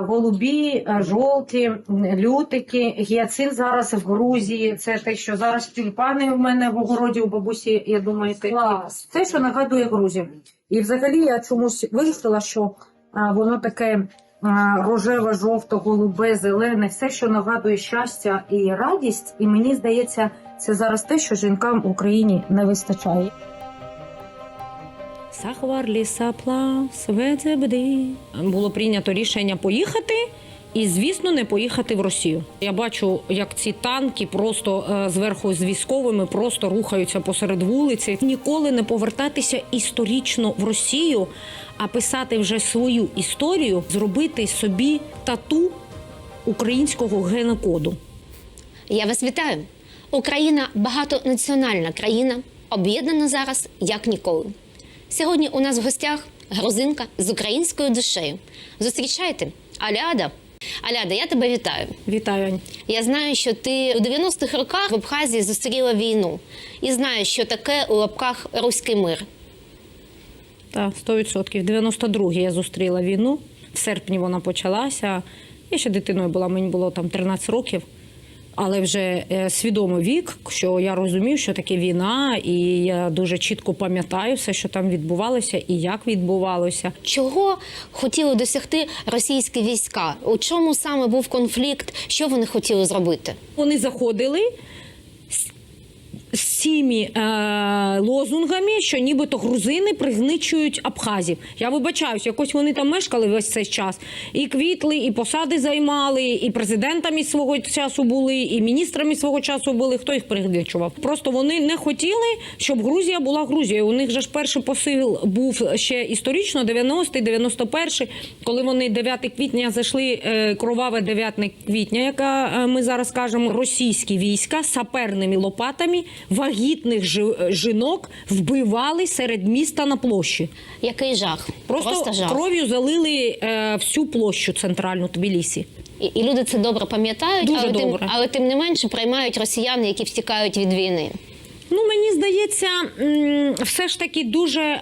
Голубі, е, жовті, лютики, гіацин зараз в Грузії. Це те, що зараз тюльпани в мене в огороді у бабусі. Я думаю, такі. Це, що нагадує Грузію. І взагалі я чомусь вирішила, що а, воно таке рожеве, жовто, голубе, зелене, все, що нагадує щастя і радість. І мені здається, це зараз те, що жінкам в Україні не вистачає. Сахвар лісапла, свецебди. Було прийнято рішення поїхати. І, звісно, не поїхати в Росію. Я бачу, як ці танки просто е, зверху з військовими просто рухаються посеред вулиці. Ніколи не повертатися історично в Росію, а писати вже свою історію, зробити собі тату українського генокоду. Я вас вітаю. Україна багатонаціональна країна, об'єднана зараз як ніколи. Сьогодні у нас в гостях грузинка з українською душею. Зустрічайте Аляда. Аляда, я тебе вітаю. Вітаю, Ань. Я знаю, що ти у 90-х роках в Абхазії зустріла війну і знаю, що таке у лапках руський мир. Так, 100%. В 92-й я зустріла війну. В серпні вона почалася. Я ще дитиною була, мені було там 13 років. Але вже е, свідомий вік, що я розумів, що таке війна, і я дуже чітко пам'ятаю все, що там відбувалося і як відбувалося. Чого хотіли досягти російські війська? У чому саме був конфлікт? Що вони хотіли зробити? Вони заходили цими е, лозунгами, що нібито грузини пригничують абхазів. Я вибачаюсь, якось вони там мешкали весь цей час. І квітли, і посади займали, і президентами свого часу були, і міністрами свого часу були. Хто їх пригничував? Просто вони не хотіли, щоб Грузія була Грузією. У них же ж перший посил був ще історично, 90-й, 91-й, коли вони 9 квітня зайшли, е, кроваве 9 квітня, яка е, ми зараз кажемо, російські війська саперними лопатами вагітних жінок вбивали серед міста на площі. Який жах? Просто, жах. кров'ю залили е, всю площу центральну Тбілісі. І, і люди це добре пам'ятають, Дуже але, добре. Тим, але тим не менше приймають росіяни, які втікають від війни. Ну, мені здається, все ж таки дуже е,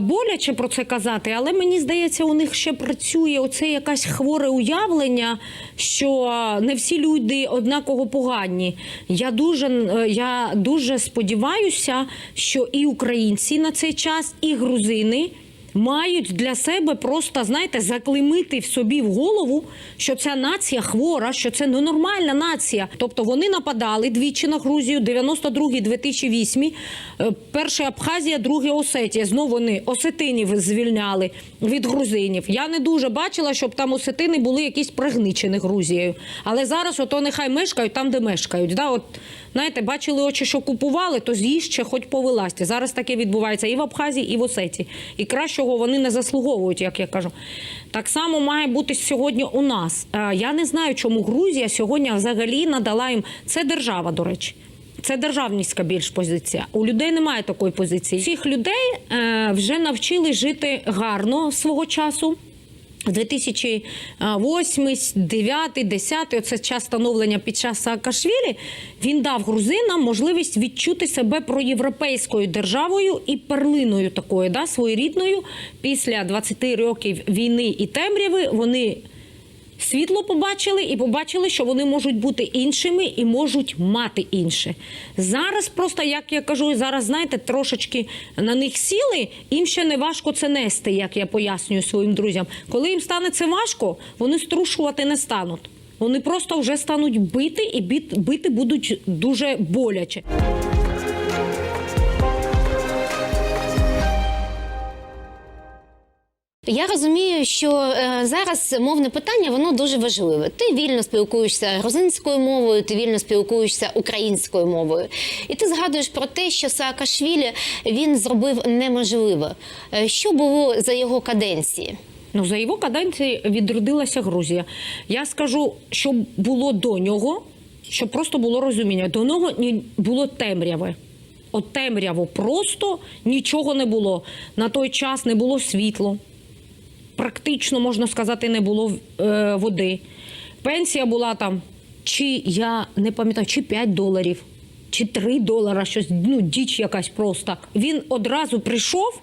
боляче про це казати, але мені здається, у них ще працює оце якесь хворе уявлення, що не всі люди однаково погані. Я дуже, е, я дуже сподіваюся, що і українці на цей час, і грузини. Мають для себе просто, знаєте, заклеймити в собі в голову, що ця нація хвора, що це ненормальна нація. Тобто вони нападали двічі на Грузію, 92-й, 2008 е, Перша Абхазія, друге Осетія. Знову вони осетинів звільняли від грузинів. Я не дуже бачила, щоб там осетини були якісь пригничені Грузією. Але зараз ото нехай мешкають там, де мешкають. Да? От, знаєте, бачили очі, що купували, то з'їсть ще хоч по. Зараз таке відбувається і в Абхазії, і в Осетії. І кращого вони не заслуговують, як я кажу. Так само має бути сьогодні у нас. Е, Я не знаю, чому Грузія сьогодні взагалі надала їм. Це держава, до речі. Це державницька більш позиція. У людей немає такої позиції. Цих людей е, вже навчили жити гарно свого часу. В 2008, 9, 10, оце час становлення під час Саакашвілі, він дав грузинам можливість відчути себе проєвропейською державою і перлиною такою, да, своєрідною. Після 20 років війни і темряви вони світло побачили і побачили, що вони можуть бути іншими і можуть мати інше. Зараз просто, як я кажу, зараз знаєте, трошечки на них сіли, їм ще не важко це нести, як я пояснюю своїм друзям. Коли їм стане це важко, вони струшувати не стануть. Вони просто вже стануть бити і бит- бити будуть дуже боляче. Я розумію, що е, зараз мовне питання воно дуже важливе. Ти вільно спілкуєшся грузинською мовою, ти вільно спілкуєшся українською мовою. І ти згадуєш про те, що Саакашвілі він зробив неможливе. Е, Що було за його каденції? Ну, за його каденції відродилася Грузія. Я скажу, що було до нього, щоб просто було розуміння. До нього було темряве. От темряво просто нічого не було. На той час не було світло. Практично, можна сказати, не було е, води. Пенсія була там, чи я не пам'ятаю, чи 5 доларів, чи 3 долара, щось, ну, діч якась просто. Він одразу прийшов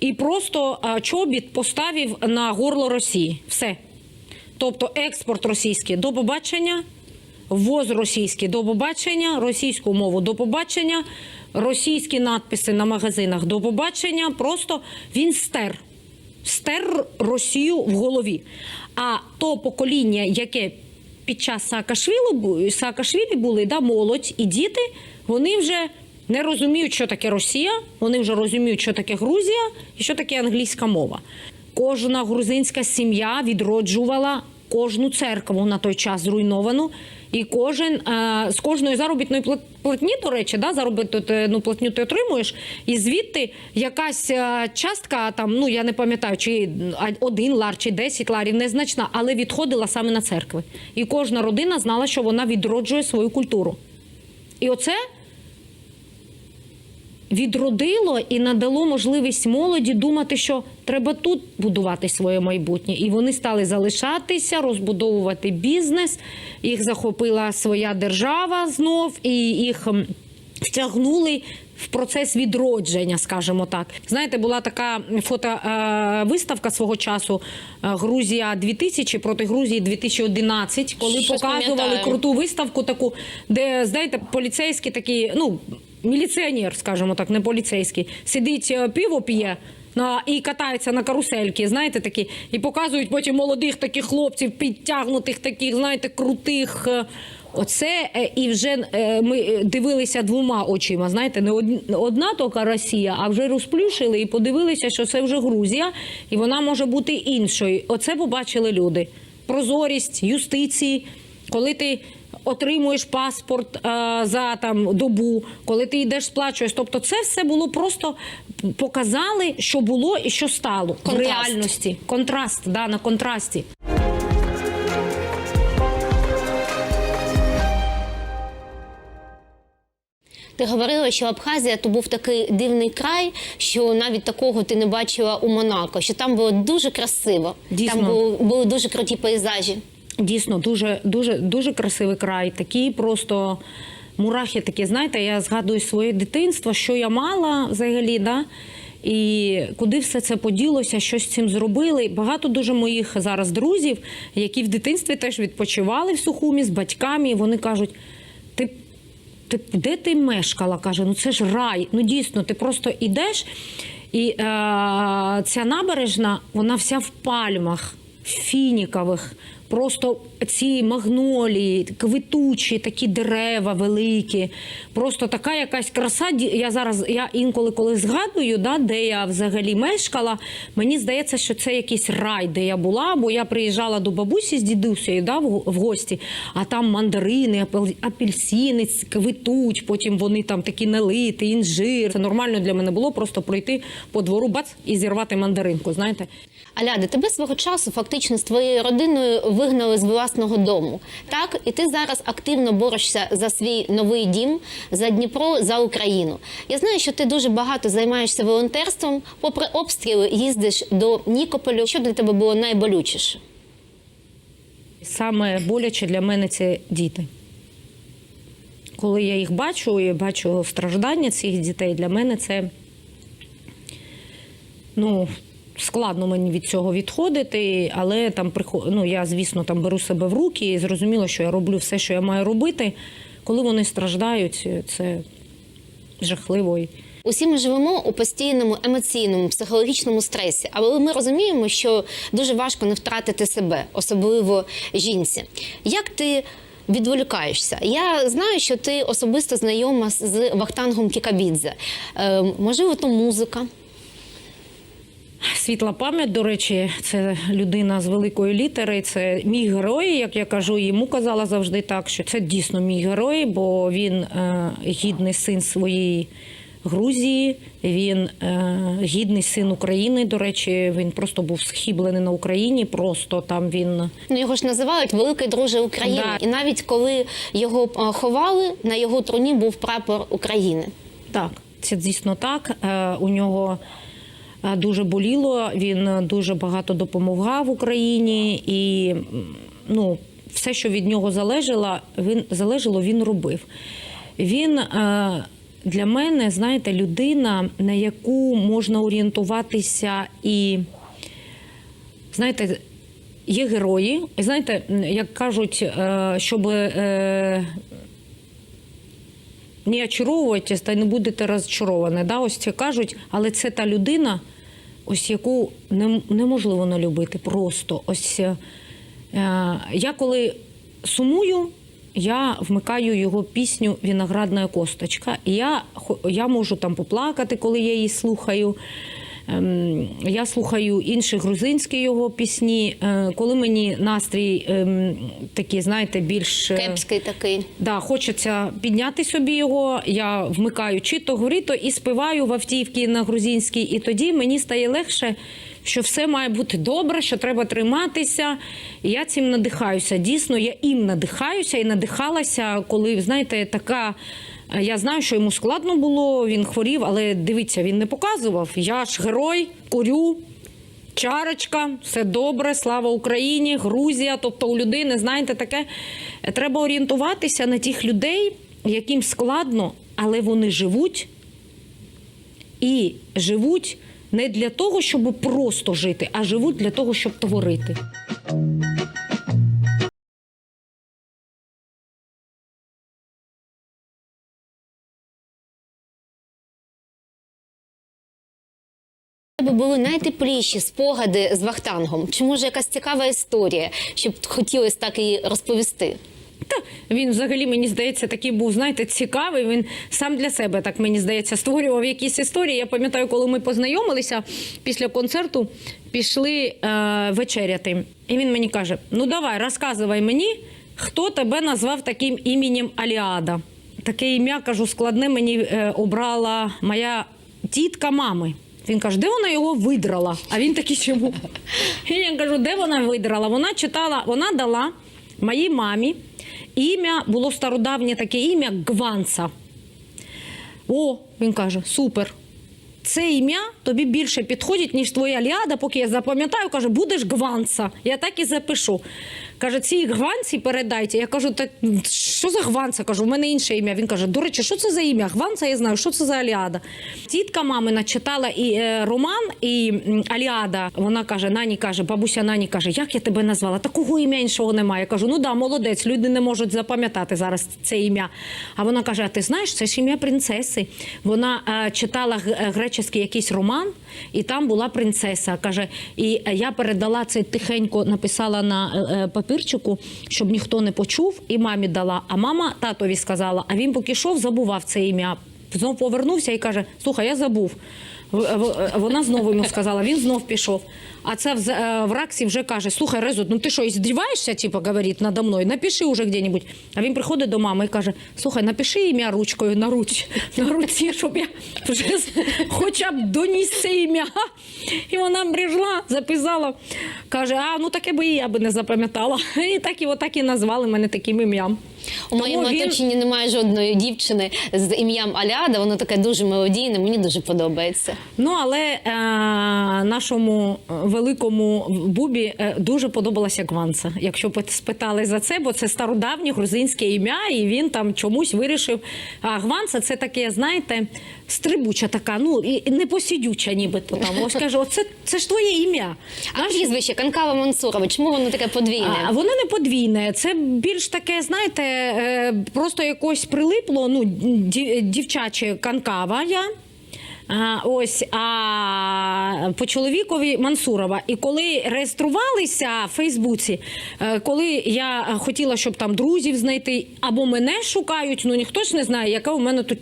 і просто а, чобіт поставив на горло Росії. Все. Тобто експорт російський до побачення, ввоз російський до побачення, російську мову до побачення, російські надписи на магазинах до побачення. Просто він стер. Стер Росію в голові. А то покоління, яке під час Саакашвілі, Саакашвілі були, да, молодь і діти, вони вже не розуміють, що таке Росія, вони вже розуміють, що таке Грузія і що таке англійська мова. Кожна грузинська сім'я відроджувала кожну церкву на той час зруйновану. І кожен е, з кожної заробітної плат- платні, до речі, да, заробітну платню ти отримуєш, і звідти якась е, частка, там, ну я не пам'ятаю, чи один лар, чи 10 ларів, незначна, але відходила саме на церкви. І кожна родина знала, що вона відроджує свою культуру. І оце відродило і надало можливість молоді думати, що треба тут будувати своє майбутнє. І вони стали залишатися, розбудовувати бізнес. Їх захопила своя держава знов, і їх втягнули. В процес відродження, скажімо так, знаєте, була така фотовиставка свого часу е, Грузія 2000 проти Грузії 2011, коли Щось показували пам'ятаю. круту виставку, таку, де знаєте, поліцейські такі, ну міліціонер, скажімо так, не поліцейський, сидить е, пиво п'є. На, і катається на карусельки, знаєте, такі, і показують потім молодих таких хлопців, підтягнутих, таких, знаєте, крутих. е, Оце е, і вже ми дивилися двома очима. Знаєте, не одна тока Росія, а вже розплющили і подивилися, що це вже Грузія, і вона може бути іншою. Оце побачили люди. Прозорість, юстиції, коли ти отримуєш паспорт е, за там добу, коли ти йдеш сплачуєш. Тобто, це все було просто показали, що було і що стало в реальності. Контраст, да, на контрасті. Ти говорила, що Абхазія то був такий дивний край, що навіть такого ти не бачила у Монако, що там було дуже красиво. Дійсно. Там були, були дуже круті пейзажі. Дійсно, дуже, дуже, дуже красивий край. Такі просто мурахи такі, знаєте, я згадую своє дитинство, що я мала взагалі, да? і куди все це поділося, що з цим зробили. Багато дуже моїх зараз друзів, які в дитинстві теж відпочивали в Сухумі з батьками, і вони кажуть, ти ти де ти мешкала? каже, ну це ж рай. Ну дійсно, ти просто йдеш, і е, ця набережна, вона вся в пальмах фінікових. Просто ці магнолії, квитучі, такі дерева великі. Просто така якась краса. Я зараз я інколи коли згадую, да, де я взагалі мешкала. Мені здається, що це якийсь рай, де я була, бо я приїжджала до бабусі з дідусею да, в, гості, а там мандарини, апел- апельсини квитуть, потім вони там такі налиті, інжир. Це нормально для мене було просто пройти по двору, бац, і зірвати мандаринку. Знаєте, Аляда, тебе свого часу фактично з твоєю родиною вигнали з власного дому. Так, і ти зараз активно борешся за свій новий дім, за Дніпро, за Україну. Я знаю, що ти дуже багато займаєшся волонтерством. Попри обстріли, їздиш до Нікополю. Що для тебе було найболючіше? Саме боляче для мене це діти. Коли я їх бачу і бачу страждання цих дітей, для мене це ну, складно мені від цього відходити, але там ну, я, звісно, там беру себе в руки і зрозуміло, що я роблю все, що я маю робити. Коли вони страждають, це жахливо. Усі ми живемо у постійному емоційному психологічному стресі, але ми розуміємо, що дуже важко не втратити себе, особливо жінці. Як ти відволікаєшся? Я знаю, що ти особисто знайома з Вахтангом Кікабідзе. Е, можливо, то музика. Світла пам'ять, до речі, це людина з великої літери. Це мій герой, як я кажу, йому казала завжди так, що це дійсно мій герой, бо він е, гідний син своєї Грузії, він е, гідний син України. До речі, він просто був схиблений на Україні. Просто там він Ну, його ж називають Великий друже України. Да. І навіть коли його е, ховали, на його труні був прапор України. Так, це дійсно так. У нього дуже боліло. Він е, дуже багато допомагав Україні, і ну, все, що від нього залежало, він залежало, він робив. Він е, для мене, знаєте, людина, на яку можна орієнтуватися і знаєте, є герої. Знаєте, як кажуть, е, щоб е, не очаровуєтесь та не будете розчаровані. Да? Ось це кажуть, але це та людина, ось яку неможливо не любити. Просто ось е, я коли сумую, я вмикаю його пісню Віноградна косточка. І я, я можу там поплакати, коли я її слухаю. Ем, Я слухаю інші грузинські його пісні. Е, Коли мені настрій ем, такий, знаєте, більш е, Кепський такий. Да, хочеться підняти собі його. Я вмикаю чи то горіто і співаю в автівці на грузинській. І тоді мені стає легше, що все має бути добре, що треба триматися. І я цим надихаюся. Дійсно, я їм надихаюся і надихалася, коли знаєте, така. Я знаю, що йому складно було, він хворів, але дивіться, він не показував. Я ж герой, курю, Чарочка, все добре, слава Україні, Грузія. Тобто у людини, знаєте, таке е, треба орієнтуватися на тих людей, яким складно, але вони живуть і живуть не для того, щоб просто жити, а живуть для того, щоб творити. Були найтепліші спогади з Вахтангом? Чи може якась цікава історія, щоб хотілося так її розповісти? Та він взагалі мені здається такий був, знаєте, цікавий. Він сам для себе так мені здається створював якісь історії. Я пам'ятаю, коли ми познайомилися після концерту, пішли е, вечеряти. І він мені каже: Ну давай, розказувай мені, хто тебе назвав таким іменем Аліада. Таке ім'я кажу, складне мені е, обрала моя тітка мами. Він каже, де вона його видрала? А він такий чому? І я кажу, де вона видрала? Вона читала, вона дала моїй мамі ім'я, було стародавнє таке ім'я Гванца. О, він каже, супер. Це ім'я тобі більше підходить, ніж твоя ліада, поки я запам'ятаю, каже, будеш гванца. Я так і запишу. Каже, цій гванці передайте. Я кажу, так що за гванца? Кажу, в мене інше ім'я. Він каже, до речі, що це за ім'я? Гванца, я знаю, що це за Аліада. Тітка мамина читала і е, роман, і Аліада. Вона каже, Нані каже, бабуся Нані каже, як я тебе назвала? Такого ім'я іншого немає. Я кажу, ну да, молодець, люди не можуть запам'ятати зараз це ім'я. А вона каже: А ти знаєш, це ж ім'я принцеси. Вона е, читала греческий якийсь роман, і там була принцеса. Каже, і е, я передала це тихенько, написала на е, е, папірчику, щоб ніхто не почув, і мамі дала. А мама татові сказала, а він поки йшов, забував це ім'я. Знов повернувся і каже: Слухай, я забув. Вона знову йому сказала, він знов пішов. А це в, Раксі вже каже: Слухай, Резут, ну ти що, іздіваєшся, типу, говорить, надо мною? Напиши уже где-нибудь. А він приходить до мами і каже: Слухай, напиши ім'я ручкою на руч, на руці, щоб я вже хоча б доніс це ім'я. І вона прийшла, записала. Каже: А ну таке би і я би не запам'ятала. І так і отак і назвали мене таким ім'ям. У моєму він- оточенні немає жодної дівчини з ім'ям Аляда. Воно таке дуже мелодійне, мені дуже подобається. Ну але е, нашому е, великому Бубі е, дуже подобалася Гванца. Якщо б спитали за це, бо це стародавнє грузинське ім'я, і він там чомусь вирішив. А Гванца це таке, знаєте, стрибуча така, ну і непосідюча, нібито там. Ось каже, оце це ж твоє ім'я. А прізвище Канкава Мансурова, чому воно таке подвійне? А, воно не подвійне. Це більш таке, знаєте, е, просто якось прилипло, ну, дівчаче канкава я. А, ось, а по чоловікові Мансурова. І коли реєструвалися в Фейсбуці, е, коли я хотіла, щоб там друзів знайти, або мене шукають, ну ніхто ж не знає, яке у мене тут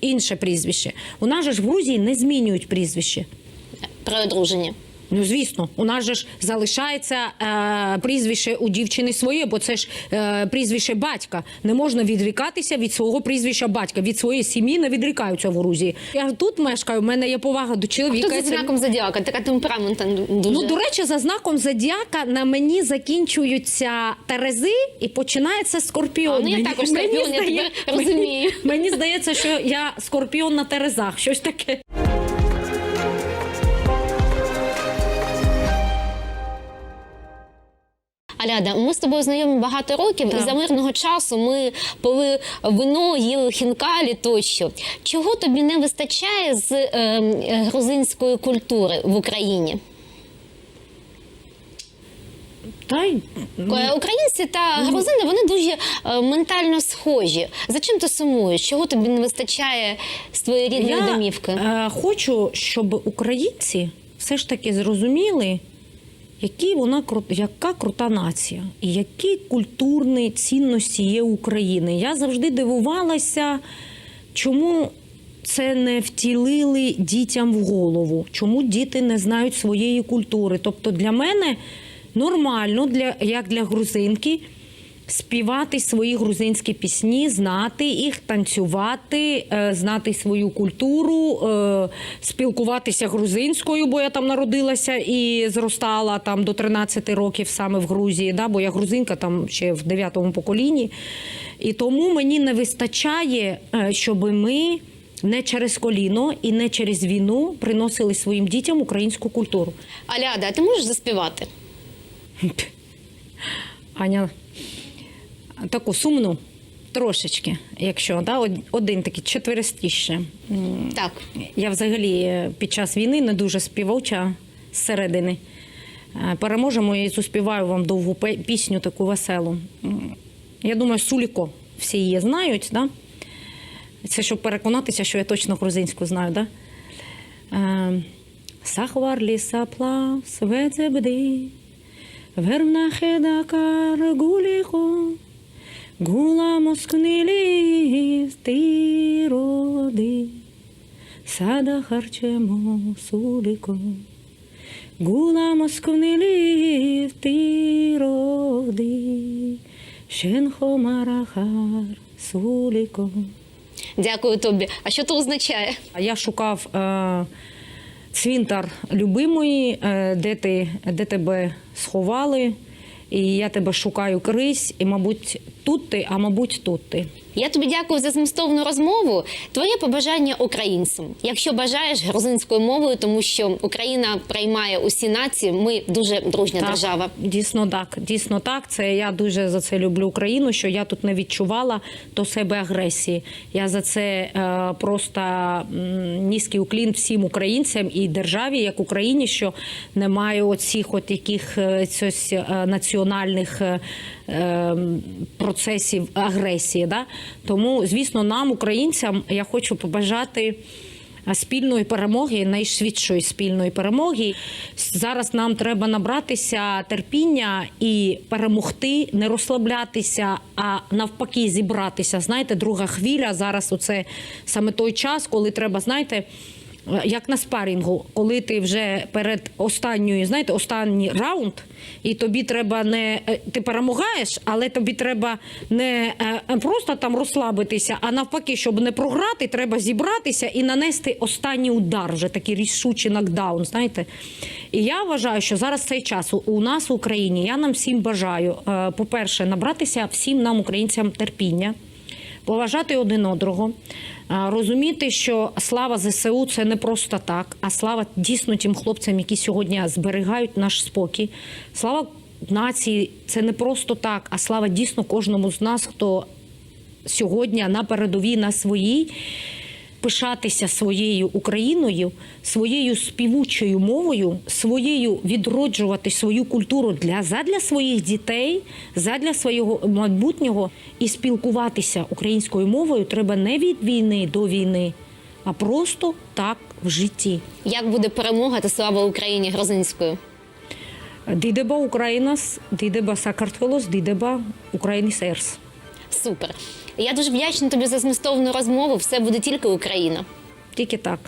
інше прізвище. У нас же ж в Грузії не змінюють прізвище. Про одруження. Ну, звісно, у нас же ж залишається е, прізвище у дівчини своє, бо це ж е, прізвище батька. Не можна відрікатися від свого прізвища батька. Від своєї сім'ї не відрікаються в Грузії. Я тут мешкаю, в мене є повага до чоловіка. Хто за знаком зодіака? Така темпераментна дуже. Ну, до речі, за знаком зодіака на мені закінчуються терези і починається скорпіон. А, ну, я також мені скорпіон, я тепер розумію. Мені, мені здається, що я скорпіон на терезах, щось таке. Аляда, ми з тобою знайомі багато років, Так. і за мирного часу ми пили вино, їли хінкалі тощо. Чого тобі не вистачає з е, е, грузинської культури в Україні? Та й Е, Українці та грузини вони дуже е, ментально схожі. За чим ти сумуєш? Чого тобі не вистачає з твоєї рідної Я домівки? е, хочу, щоб українці все ж таки зрозуміли, які вона яка крута нація і які культурні цінності є України. Я завжди дивувалася, чому це не втілили дітям в голову, чому діти не знають своєї культури. Тобто для мене нормально, для, як для грузинки, співати свої грузинські пісні, знати їх, танцювати, е, знати свою культуру, е, спілкуватися грузинською, бо я там народилася і зростала там до 13 років саме в Грузії, да, бо я грузинка там ще в 9 поколінні. І тому мені не вистачає, е, щоб ми. Не через коліно і не через війну приносили своїм дітям українську культуру. Аляда, а ти можеш заспівати? Аня, таку сумну трошечки, якщо да, один такий четверостіще. М, Так. Я взагалі е, під час війни не дуже співоча зсередини. Е, Переможемо, і заспіваю вам довгу пісню, таку веселу. Я думаю, Суліко всі її знають, да? Це щоб переконатися, що я точно грузинську знаю, да? Е, Сахвар ліса плав, свецебди, верна гула москнилі стироди, сада харчемо суліко, гула москнилі стироди, шенхо марахар суліко. Дякую тобі. А що це означає? Я шукав е, цвинтар любимої, е, де, ти, де тебе сховали, і я тебе шукаю крись, і, мабуть, тут ти, а мабуть, тут ти. Я тобі дякую за змістовну розмову. Твоє побажання українцям. Якщо бажаєш грузинською мовою, тому що Україна приймає усі нації, ми дуже дружня Так, держава. Дійсно так. Дійсно так. Це я дуже за це люблю Україну, що я тут не відчувала до себе агресії. Я за це е, просто низький уклін всім українцям і державі, як Україні, що немає оцих от яких е, е, національних. е, Процесів агресії, да тому, звісно, нам, українцям, я хочу побажати спільної перемоги, найшвидшої спільної перемоги. Зараз нам треба набратися терпіння і перемогти, не розслаблятися, а навпаки, зібратися. Знаєте, друга хвиля зараз оце саме той час, коли треба, знаєте. Як на спарінгу, коли ти вже перед останньою, знаєте, останній раунд, і тобі треба не е, ти перемагаєш, але тобі треба не е, просто там розслабитися, а навпаки, щоб не програти, треба зібратися і нанести останній удар, вже такий рішучий нокдаун. Знаєте, і я вважаю, що зараз цей час у- нас в Україні. Я нам всім бажаю, е, по-перше, набратися всім нам, українцям, терпіння поважати один одного, розуміти, що слава ЗСУ це не просто так, а слава дійсно тим хлопцям, які сьогодні зберігають наш спокій. Слава нації це не просто так, а слава дійсно кожному з нас, хто сьогодні на передовій на своїй. Пишатися своєю Україною, своєю співучою мовою, своєю відроджувати свою культуру для задля своїх дітей, задля свого майбутнього і спілкуватися українською мовою треба не від війни до війни, а просто так в житті. Як буде перемога та слава Україні грузинською? Дідеба Українас, дідеба Сакартвелос, дідеба Україніс Ерс. Супер. Я дуже вдячна тобі за змістовну розмову. Все буде тільки Україна. Тільки так.